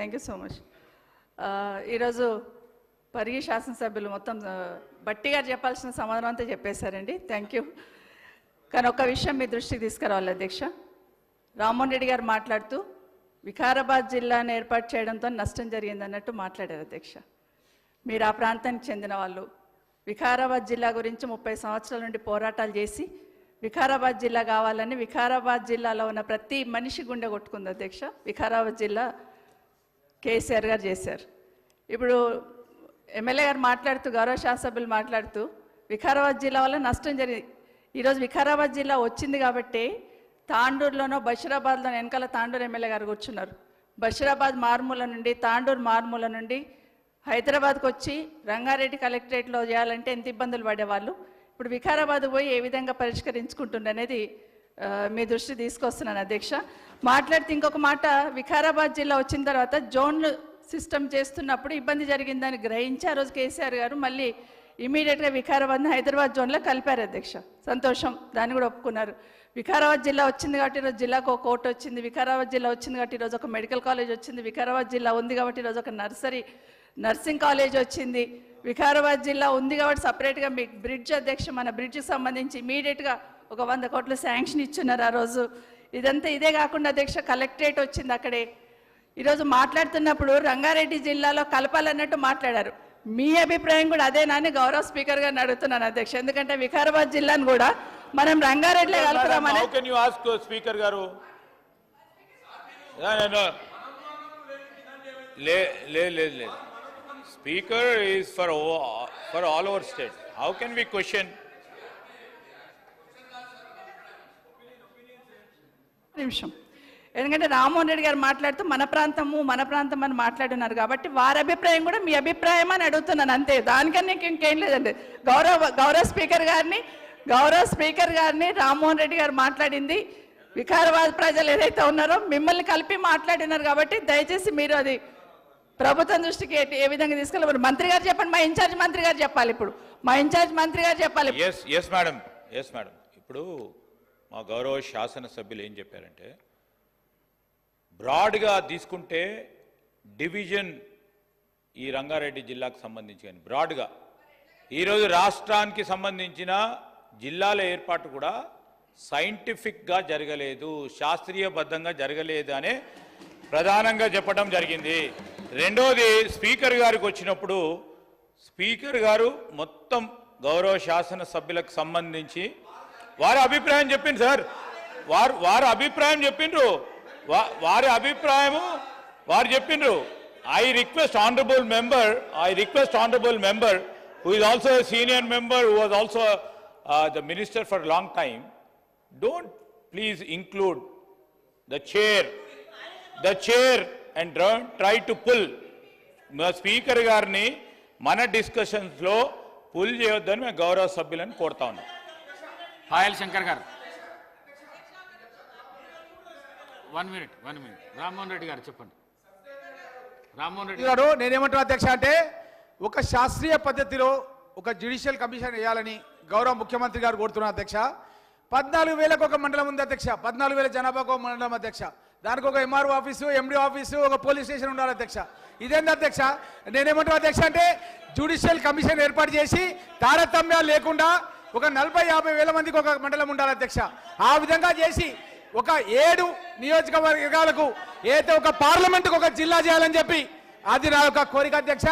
Thank you so much ఈరోజు పరిగి శాసనసభ్యులు మొత్తం బట్టి గారు చెప్పాల్సిన సమాధానం అంతా చెప్పేశారండి. థ్యాంక్ యూ కానీ ఒక విషయం మీ దృష్టికి తీసుకురావాలి అధ్యక్ష. రామ్మోహన్ రెడ్డి గారు మాట్లాడుతూ వికారాబాద్ జిల్లాను ఏర్పాటు చేయడంతో నష్టం జరిగింది అన్నట్టు మాట్లాడారు అధ్యక్ష. మీరు ఆ ప్రాంతానికి చెందిన వాళ్ళు వికారాబాద్ జిల్లా గురించి ముప్పై సంవత్సరాల నుండి పోరాటాలు చేసి వికారాబాద్ జిల్లా కావాలని వికారాబాద్ జిల్లాలో ఉన్న ప్రతి మనిషి గుండె కొట్టుకుంది అధ్యక్ష. వికారాబాద్ జిల్లా కేసీఆర్ గారు చేశారు. ఇప్పుడు ఎమ్మెల్యే గారు మాట్లాడుతూ గౌరవ శాసభ్యులు మాట్లాడుతూ వికారాబాద్ జిల్లా వల్ల నష్టం జరిగింది ఈరోజు వికారాబాద్ జిల్లా వచ్చింది కాబట్టి తాండూరులోనో బషీరాబాద్లోనో వెనకాల తాండూరు ఎమ్మెల్యే గారు కూర్చున్నారు. బషీరాబాద్ మార్మూల నుండి తాండూరు మార్మూల నుండి హైదరాబాద్కి వచ్చి రంగారెడ్డి కలెక్టరేట్లో చేయాలంటే ఎంత ఇబ్బందులు పడేవాళ్ళు? ఇప్పుడు వికారాబాద్ పోయి ఏ విధంగా పరిష్కరించుకుంటుండనేది మీ దృష్టి తీసుకొస్తున్నాను అధ్యక్ష. మాట్లాడితే ఇంకొక మాట వికారాబాద్ జిల్లా వచ్చిన తర్వాత జోన్లు సిస్టమ్ చేస్తున్నప్పుడు ఇబ్బంది జరిగిందని గ్రహించి ఆ రోజు కేసీఆర్ గారు మళ్ళీ ఇమీడియట్గా వికారాబాద్ని హైదరాబాద్ జోన్లో కలిపారు అధ్యక్ష. సంతోషం దాన్ని కూడా ఒప్పుకున్నారు. వికారాబాద్ జిల్లా వచ్చింది కాబట్టి ఈరోజు జిల్లాకు ఒక కోర్టు వచ్చింది వికారాబాద్ జిల్లా వచ్చింది కాబట్టి ఈరోజు ఒక మెడికల్ కాలేజ్ వచ్చింది వికారాబాద్ జిల్లా ఉంది కాబట్టి ఈరోజు ఒక నర్సరీ నర్సింగ్ కాలేజ్ వచ్చింది. వికారాబాద్ జిల్లా ఉంది కాబట్టి సపరేట్గా మీ బ్రిడ్జ్ అధ్యక్ష మన బ్రిడ్జ్కి సంబంధించి ఇమీడియట్గా ఒక వంద కోట్ల శాంక్షన్ ఇచ్చున్నారు ఆ రోజు. ఇదంతా ఇదే కాకుండా అధ్యక్ష కలెక్టరేట్ వచ్చింది అక్కడే. ఈరోజు మాట్లాడుతున్నప్పుడు రంగారెడ్డి జిల్లాలో కలపాలన్నట్టు మాట్లాడారు. మీ అభిప్రాయం కూడా అదేనా అని గౌరవ స్పీకర్ గారిని అడుగుతున్నాను అధ్యక్ష. ఎందుకంటే వికారాబాద్ జిల్లాను కూడా మనం రంగారెడ్డిలో కలుపుదామని స్పీకర్ గారు? లేదు speaker is for for all over state how can we question నిమిషం. ఎందుకంటే రామ్మోహన్ రెడ్డి గారు మాట్లాడుతూ మన ప్రాంతము మన ప్రాంతం అని మాట్లాడున్నారు కాబట్టి వారి అభిప్రాయం కూడా మీ అభిప్రాయం అని అడుగుతున్నాను అంతే. దానికన్నా ఇంక- ఇంకేం లేదండి. గౌరవ గౌరవ స్పీకర్ గారిని గౌరవ స్పీకర్ గారిని రామ్మోహన్ రెడ్డి గారు మాట్లాడింది. వికారాబాద్ ప్రజలు ఏదైతే ఉన్నారో మిమ్మల్ని కలిపి మాట్లాడినారు కాబట్టి దయచేసి మీరు అది ప్రభుత్వం దృష్టికి ఏ- ఏ విధంగా తీసుకెళ్ళారు మంత్రి గారు చెప్పండి మా ఇన్ఛార్జ్ మంత్రి గారు చెప్పాలి ఇప్పుడు. మా ఇన్ఛార్జ్ మంత్రి గారు చెప్పాలి. ఎస్ మేడం ఎస్ మేడం ఇప్పుడు మా గౌరవ శాసనసభ్యులు ఏం చెప్పారంటే బ్రాడ్గా తీసుకుంటే డివిజన్ ఈ రంగారెడ్డి జిల్లాకు సంబంధించి కానీ బ్రాడ్గా ఈరోజు రాష్ట్రానికి సంబంధించిన జిల్లాల ఏర్పాటు కూడా సైంటిఫిక్గా జరగలేదు శాస్త్రీయబద్ధంగా జరగలేదు అనే ప్రధానంగా చెప్పడం జరిగింది. రెండోది స్పీకర్ గారికి వచ్చినప్పుడు స్పీకర్ గారు మొత్తం గౌరవ శాసన సభ్యులకు సంబంధించి వారి అభిప్రాయం చెప్పింది సార్. వారు వారి అభిప్రాయం చెప్పిండ్రు. వారి అభిప్రాయము వారు చెప్పిండ్రు. I request honourable member I request honourable member who is also senior member who was also the minister for long time don't please include the chair the chair and try to pull మా speaker గారిని మన డిస్కషన్స్లో pull చేయొద్దని మేము గౌరవ సభ్యులను కోరుతా ఉన్నాం. పాయల్ శంకర్ గారు. One minute one minute Rammohan Reddy గారు చెప్పండి. రామ్మోహన్ రెడ్డి గారు నేనేమంటున్నా అధ్యక్ష అంటే ఒక శాస్త్రీయ పద్ధతిలో ఒక జ్యుడిషియల్ కమిషన్ వేయాలని గౌరవ ముఖ్యమంత్రి గారు కోరుతున్నారు అధ్యక్ష. పద్నాలుగు వేలకు ఒక మండలం ఉంది అధ్యక్ష. పద్నాలుగు వేల జనాభాకు ఒక మండలం అధ్యక్ష. దానికి ఒక ఎంఆర్ఓ ఆఫీసు ఎండి ఆఫీసు ఒక పోలీస్ స్టేషన్ ఉండాలి అధ్యక్ష. ఇదేంటి అధ్యక్ష? నేనేమంటున్నా అధ్యక్ష అంటే జ్యుడిషియల్ కమిషన్ ఏర్పాటు చేసి తారతమ్యాలు లేకుండా ఒక నలభై యాభై వేల మందికి ఒక మండలం ఉండాలి అధ్యక్ష. ఆ విధంగా చేసి ఒక ఏడు నియోజకవర్గాలకు ఏదైతే ఒక పార్లమెంటుకు ఒక జిల్లా చేయాలని చెప్పి అది నా యొక్క కోరిక అధ్యక్ష.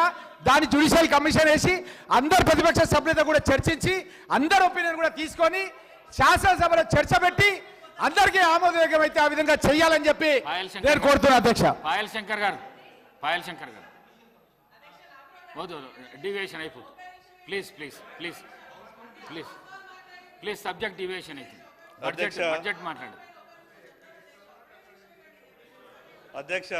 దాని జ్యుడిషియల్ కమిషన్ వేసి అందరు ప్రతిపక్ష సభ్యులతో కూడా చర్చించి అందరి ఒపీనియన్ కూడా తీసుకొని శాసనసభలో చర్చ పెట్టి అందరికీ ఆమోదయోగ్యమైతే ఆ విధంగా చేయాలని చెప్పి నేను కోరుతున్నా అధ్యక్ష. పాయల్ శంకర్ గారు. పాయల్ శంకర్ గారు. డివియేషన్ అయిపోతుంది. Please please please. Please. Please subject deviation అవుతుంది బడ్జెట్ అధ్యక్ష. బడ్జెట్ మాట్లాడు. అధ్యక్ష